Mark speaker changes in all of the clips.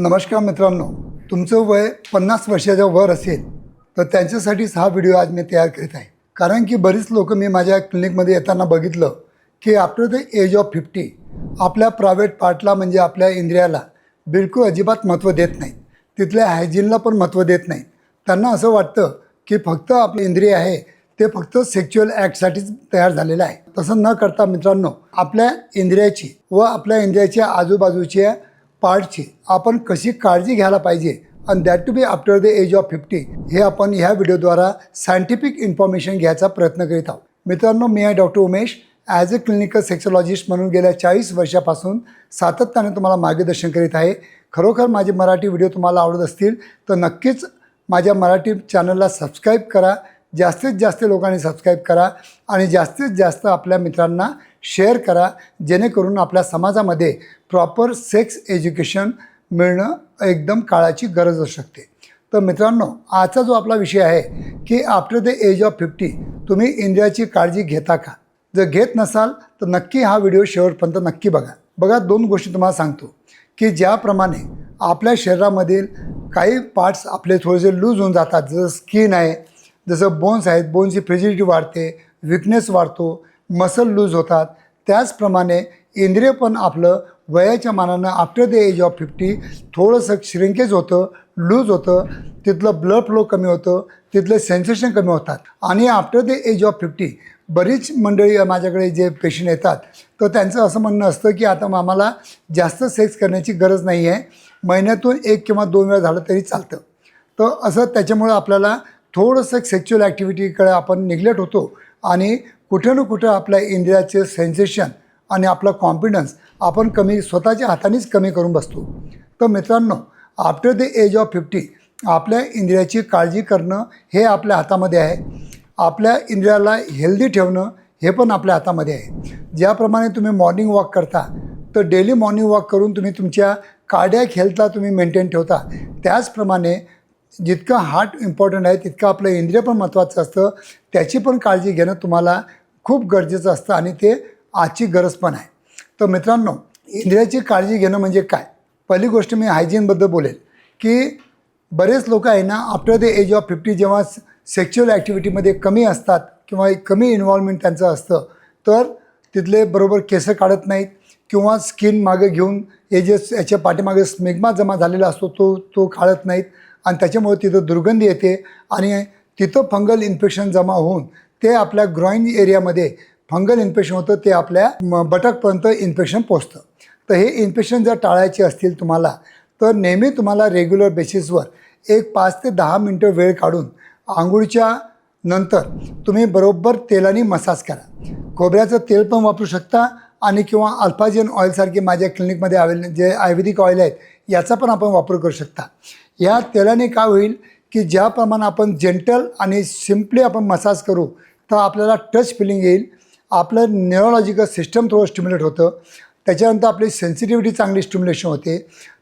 Speaker 1: नमस्कार मित्रांनो तुमचं वय पन्नास वर्षाच्या वर असेल तर त्यांच्यासाठीच हा व्हिडिओ आज मी तयार करीत आहे. कारण की बरीच लोक मी माझ्या क्लिनिकमध्ये येताना बघितलं की after the age of fifty आपल्या प्रायव्हेट पार्टला म्हणजे आपल्या इंद्रियाला बिलकुल अजिबात महत्त्व देत नाही. तिथल्या हायजीनला पण महत्त्व देत नाही. त्यांना असं वाटतं की फक्त आपलं इंद्रिय आहे ते फक्त सेक्च्युअल ॲक्टसाठीच तयार झालेलं आहे. तसं न करता मित्रांनो आपल्या इंद्रियाची व आपल्या इंद्रियाच्या आजूबाजूच्या पार्टची आपण कशी काळजी घ्यायला पाहिजे? And that to be after the age of fifty हे आपण ह्या व्हिडिओद्वारा सायंटिफिक इन्फॉर्मेशन घ्यायचा प्रयत्न करीत आहोत. मित्रांनो मी आहे doctor Umesh. As a clinical sexologist म्हणून गेल्या चाळीस वर्षापासून सातत्याने तुम्हाला मार्गदर्शन करीत आहे. खरोखर माझे मराठी व्हिडिओ तुम्हाला आवडत असतील तर नक्कीच माझ्या मराठी चॅनलला सबस्क्राईब करा. जास्तीत जास्त लोकांनी सबस्क्राईब करा. आणि जास्तीत जास्त आपल्या मित्रांना शेअर करा जेणेकरून आपल्या समाजामध्ये प्रॉपर सेक्स एज्युकेशन मिळणं एकदम काळाची गरज असू शकते. तर मित्रांनो आजचा जो आपला विषय आहे की after the age of fifty तुम्ही इंद्रियाची काळजी घेता का? जर घेत नसाल तर नक्की हा व्हिडिओ शेवटपर्यंत नक्की बघा. बघा दोन गोष्टी तुम्हाला सांगतो की ज्याप्रमाणे आपल्या शरीरामधील काही पार्ट्स आपले थोडेसे लूज होऊन जातात जसं स्किन आहे जसं बोन्स आहेत बोन्सची फ्रिजिडिटी वाढते विकनेस वाढतो मसल लूज होतात. त्याचप्रमाणे इंद्रिय पण आपलं वयाच्या मानानं after the age of fifty थोडंसं श्रिंकेज होतं लूज होतं. तिथलं ब्लड फ्लो कमी होतं. तिथलं सेन्सेशन कमी होतात. आणि after the age of fifty बरीच मंडळी माझ्याकडे जे पेशंट येतात तर त्यांचं असं म्हणणं असतं की आता आम्हाला जास्त सेक्स करण्याची गरज नाही आहे महिन्यातून एक किंवा दोन वेळा झालं तरी चालतं. तर असं त्याच्यामुळं आपल्याला थोडंसं सेक्च्युअल ॲक्टिव्हिटीकडे आपण निग्लेक्ट होतो. आणि कुठं ना कुठं आपल्या इंद्रियाचे सेन्सेशन आणि आपला कॉन्फिडन्स आपण कमी स्वतःच्या हातानेच कमी करून बसतो. तर मित्रांनो after the age of fifty आपल्या इंद्रियाची काळजी करणं हे आपल्या हातामध्ये आहे. आपल्या इंद्रियाला हेल्दी ठेवणं हे पण आपल्या हातामध्ये आहे. ज्याप्रमाणे तुम्ही मॉर्निंग वॉक करता तर डेली मॉर्निंग वॉक करून तुम्ही तुमच्या कार्डॅक हेल्थला तुम्ही मेंटेन ठेवता. त्याचप्रमाणे जितकं हार्ट इम्पॉर्टंट आहे तितकं आपलं इंद्रिय पण महत्त्वाचं असतं. त्याची पण काळजी घेणं तुम्हाला खूप गरजेचं असतं आणि ते आजची गरज पण आहे. तर मित्रांनो इंद्रियाची काळजी घेणं म्हणजे काय? पहिली गोष्ट मी हायजीनबद्दल बोलेल की बरेच लोक आहे ना after the age of fifty जेव्हा सेक्च्युअल ॲक्टिव्हिटीमध्ये कमी असतात किंवा एक कमी इन्व्हॉल्वमेंट त्यांचं असतं तर तिथले बरोबर केसं काढत नाहीत किंवा स्किन मागे घेऊन हे जे याच्या पाठीमागे स्मेग्मा जमा झालेला असतो तो तो काढत नाहीत. आणि त्याच्यामुळे तिथं दुर्गंधी येते आणि तिथं फंगल इन्फेक्शन जमा होऊन ते आपल्या ग्रॉईन एरियामध्ये फंगल इन्फेक्शन होतं ते आपल्या म- बटकपर्यंत इन्फेक्शन पोचतं तर हे इन्फेक्शन जर टाळायचे असतील तुम्हाला तर नेहमी तुम्हाला रेग्युलर बेसिसवर एक पाच ते दहा मिनटं वेळ काढून आंघोळीच्या नंतर तुम्ही बरोबर तेलाने मसाज करा. खोबऱ्याचं तेल पण वापरू शकता आणि किंवा अल्फाजेन ऑइलसारखे माझ्या क्लिनिकमध्ये अवेल जे आयुर्वेदिक ऑइल आहेत याचा पण आपण वापर करू शकता. या तेलाने काय होईल की ज्याप्रमाणे आपण जेंटल आणि सिम्पली आपण मसाज करू तर आपल्याला टच फिलिंग येईल. आपलं न्यूरोलॉजिकल सिस्टम थोडं स्टिम्युलेट होतं. त्याच्यानंतर आपली सेन्सिटिव्हिटी चांगली स्टिम्युलेशन होते.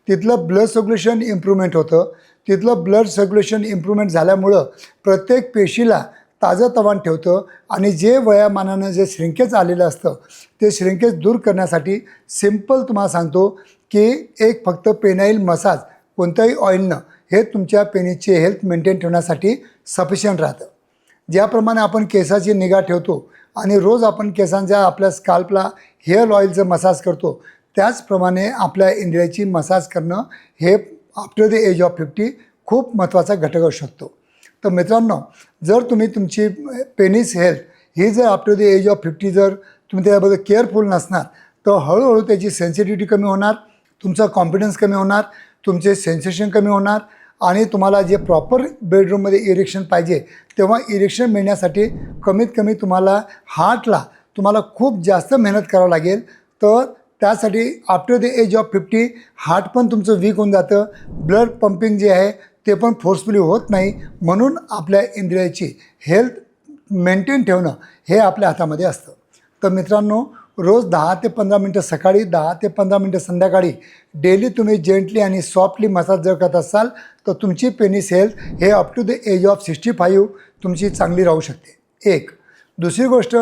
Speaker 1: तिथलं ब्लड सर्क्युलेशन इम्प्रूव्हमेंट होतं. तिथलं ब्लड सर्क्युलेशन इम्प्रूव्हमेंट झाल्यामुळं प्रत्येक पेशीला ताजंतवान ठेवतं आणि जे वयामानानं जे श्रिंकेज आलेलं असतं ते श्रिंकेज दूर करण्यासाठी सिंपल तुम्हाला सांगतो की एक फक्त पेनाईल मसाज कोणत्याही ऑइलनं हे तुमच्या पेनीची हेल्थ मेंटेन ठेवण्यासाठी सफिशियंट राहतं. ज्याप्रमाणे आपण केसाची निगा ठेवतो आणि रोज आपण केसांच्या आपल्या स्काल्पला हेअर ऑइलचं मसाज करतो त्याचप्रमाणे आपल्या इंडियाची मसाज करणं हे after the age of fifty खूप महत्त्वाचा घटक असू शकतो. तर मित्रांनो जर तुम्ही तुमची पेनिस हेल्थ ही जर after the age of fifty जर तुम्ही त्याबद्दल केअरफुल नसणार तर हळूहळू त्याची सेन्सिटिव्हिटी कमी होणार तुमचा कॉन्फिडन्स कमी होणार तुमचे सेन्सेशन कमी होणार आणि तुम्हाला जे प्रॉपर बेडरूममध्ये इरेक्शन पाहिजे तेव्हा इरेक्शन मिळण्यासाठी कमीत कमी तुम्हाला हार्टला तुम्हाला खूप जास्त मेहनत करावं लागेल. तर त्यासाठी after the age of fifty heart पण तुमचं वीक होऊन जातं. ब्लड पंपिंग जे आहे ते पण फोर्सफुली होत नाही. म्हणून आपल्या इंद्रियाची हेल्थ मेंटेन ठेवणं हे आपल्या हातामध्ये असतं. तर मित्रांनो रोज दहा ते पंधरा मिनटं सकाळी दहा ते पंधरा मिनटं संध्याकाळी डेली तुम्ही जेंटली आणि सॉफ्टली मसाज जर करत असाल तर तुमची पेनिस हेल्थ हे up to the age of sixty five तुमची चांगली राहू शकते. एक. दुसरी गोष्ट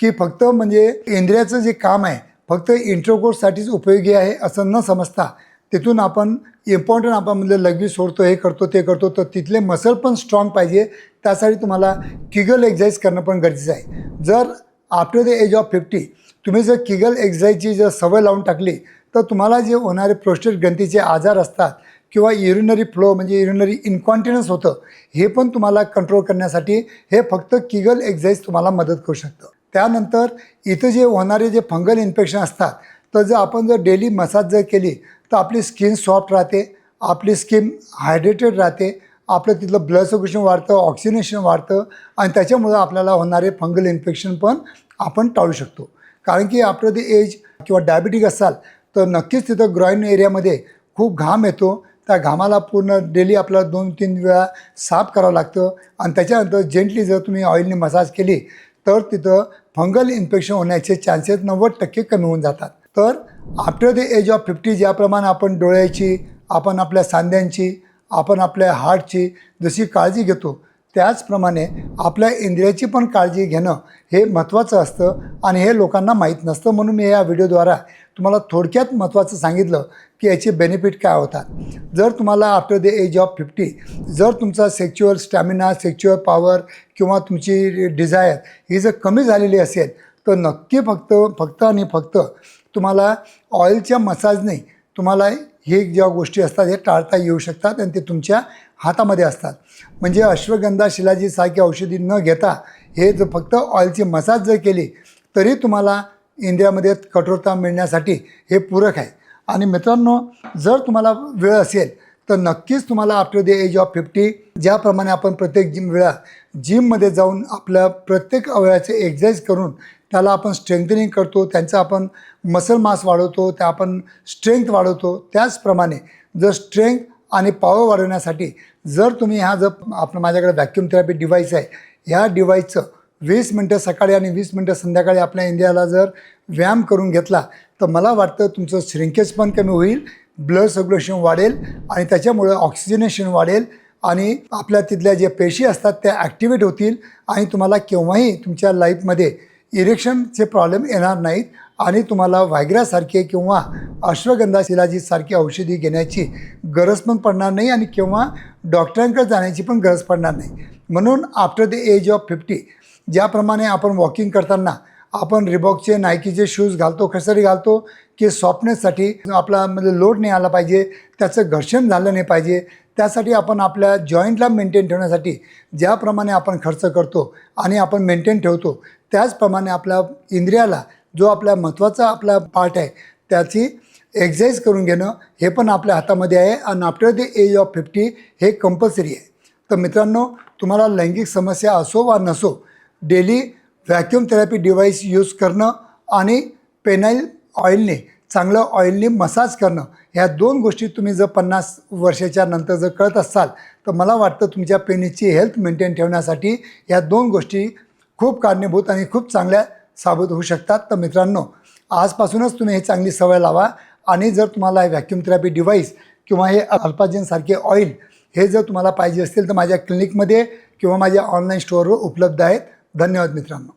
Speaker 1: की फक्त म्हणजे इंद्रियाचं जे काम आहे फक्त इंट्रोकोर्ससाठीच उपयोगी आहे असं न समजता तिथून आपण इम्पॉर्टंट आपण म्हणजे लघवी सोडतो हे करतो ते करतो तर तिथले मसल पण स्ट्रॉंग पाहिजे. त्यासाठी तुम्हाला किगल एक्झरसाईज करणं पण गरजेचं आहे. जर after the age of fifty तुम्ही जर किगल एक्झरसाईजची जर सवय लावून टाकली तर तुम्हाला जे होणारे प्रोस्टेट ग्रंथीचे आजार असतात किंवा युरिनरी फ्लो म्हणजे युरिनरी इन्कॉन्टिनन्स होतं हे पण तुम्हाला कंट्रोल करण्यासाठी हे फक्त किगल एक्झाईज तुम्हाला मदत करू शकतं. त्यानंतर इथं जे होणारे जे फंगल इन्फेक्शन असतात तर जर आपण जर डेली मसाज जर केली तर आपली स्किन सॉफ्ट राहते आपली स्किन हायड्रेटेड राहते आपलं तिथलं ब्लड सर्क्युलेशन वाढतं ऑक्सिनेशन वाढतं आणि त्याच्यामुळं आपल्याला होणारे फंगल इन्फेक्शन पण आपण टाळू शकतो. कारण की आपलं ते एज किंवा डायबिटिक असाल तर नक्कीच तिथं ग्रॉईन एरियामध्ये खूप घाम येतो त्या घामाला पूर्ण डेली आपल्याला दोन तीन वेळा साफ करावं लागतं. आणि त्याच्यानंतर जेंटली जर तुम्ही ऑइलने मसाज केली तर तिथं फंगल इन्फेक्शन होण्याचे चान्सेस नव्वद टक्के कमी होऊन जातात. तर after the age of fifty ज्याप्रमाणे आपण डोळ्याची आपण आपल्या सांध्यांची आपण आपल्या हार्टची जशी काळजी घेतो त्याचप्रमाणे आपल्या इंद्रियाची पण काळजी घेणं हे महत्त्वाचं असतं आणि हे लोकांना माहीत नसतं म्हणून मी या व्हिडिओद्वारा तुम्हाला थोडक्यात महत्त्वाचं सांगितलं की याचे बेनिफिट काय होतात. जर तुम्हाला after the age of fifty जर तुमचा सेक्च्युअल स्टॅमिना सेक्च्युअल पॉवर किंवा तुमची डिझायर ही जर कमी झालेली असेल तर नक्की फक्त फक्त आणि फक्त तुम्हाला ऑइलच्या मसाजने तुम्हाला हे ज्या गोष्टी असतात हे टाळता येऊ शकतात आणि ते तुमच्या हातामध्ये असतात. म्हणजे अश्वगंधा शिलाजीसारखी औषधी न घेता हे जर फक्त ऑइलची मसाज जर केली तरी तुम्हाला इंडियामध्ये कठोरता मिळण्यासाठी हे पूरक आहे. आणि मित्रांनो जर तुम्हाला वेळ असेल तर नक्कीच तुम्हाला after the age of fifty ज्याप्रमाणे आपण प्रत्येक जिम वेळा जिममध्ये जाऊन आपल्या प्रत्येक अवयवाचे एक्झरसाईज करून त्याला आपण स्ट्रेंथनिंग करतो त्यांचा आपण मसल मास वाढवतो त्या आपण स्ट्रेंथ वाढवतो. त्याचप्रमाणे जर स्ट्रेंथ आणि पॉवर वाढवण्यासाठी जर तुम्ही हा जर आपलं माझ्याकडे व्हॅक्युम थेरपी डिव्हाइस आहे ह्या डिव्हाइसचं वीस मिनटं सकाळी आणि वीस मिनटं संध्याकाळी आपल्या इंडियाला जर व्यायाम करून घेतला तर मला वाटतं तुमचं श्रिंकेज पण कमी होईल ब्लड सर्क्युलेशन वाढेल आणि त्याच्यामुळं ऑक्सिजनेशन वाढेल आणि आपल्या तिथल्या जे पेशी असतात त्या ॲक्टिवेट होतील आणि तुम्हाला केव्हाही तुमच्या लाईफमध्ये इरेक्शनचे प्रॉब्लेम येणार नाहीत आणि तुम्हाला व्हायग्रासारखे किंवा अश्वगंधा शिलाजीसारखी औषधी घेण्याची गरज पण पडणार नाही आणि किंवा डॉक्टरांकडे जाण्याची पण गरज पडणार नाही. म्हणून after the age of fifty ज्याप्रमाणे आपण वॉकिंग करताना आपण रिबॉकचे नायकीचे शूज घालतो खसरी घालतो की सॉफ्टनेससाठी आपला म्हणजे लोड नाही आला पाहिजे त्याचं घर्षण झालं नाही पाहिजे त्यासाठी आपण आपल्या जॉईंटला मेंटेन ठेवण्यासाठी ज्याप्रमाणे आपण खर्च करतो आणि आपण मेंटेन ठेवतो त्याचप्रमाणे आपल्या इंद्रियाला जो आपला महत्त्वाचा आपला पार्ट आहे त्याची एक्झरसाईज करून घेणं हे पण आपल्या हातामध्ये आहे आणि after the age of fifty हे कंपल्सरी आहे. तर मित्रांनो तुम्हाला लैंगिक समस्या असो वा नसो daily vacuum therapy device use करणं आणि पेनाईल ऑइलने चांगलं ऑइलने मसाज करणं ह्या दोन गोष्टी तुम्ही जर पन्नास वर्षाच्या नंतर जर करत असाल तर मला वाटतं तुमच्या पेनीची हेल्थ मेंटेन ठेवण्यासाठी ह्या दोन गोष्टी खूप कारणीभूत आणि खूप चांगल्या साबित होऊ शकतात. तर मित्रांनो आजपासूनच तुम्ही ही चांगली सवय लावा आणि जर तुम्हाला व्हॅक्युम थेरपी डिव्हाइस किंवा हे अल्पाजिनसारखे ऑइल हे जर तुम्हाला पाहिजे असतील तर माझ्या क्लिनिकमध्ये किंवा माझ्या ऑनलाईन स्टोअरवर उपलब्ध आहेत. धन्यवाद मित्रांनो.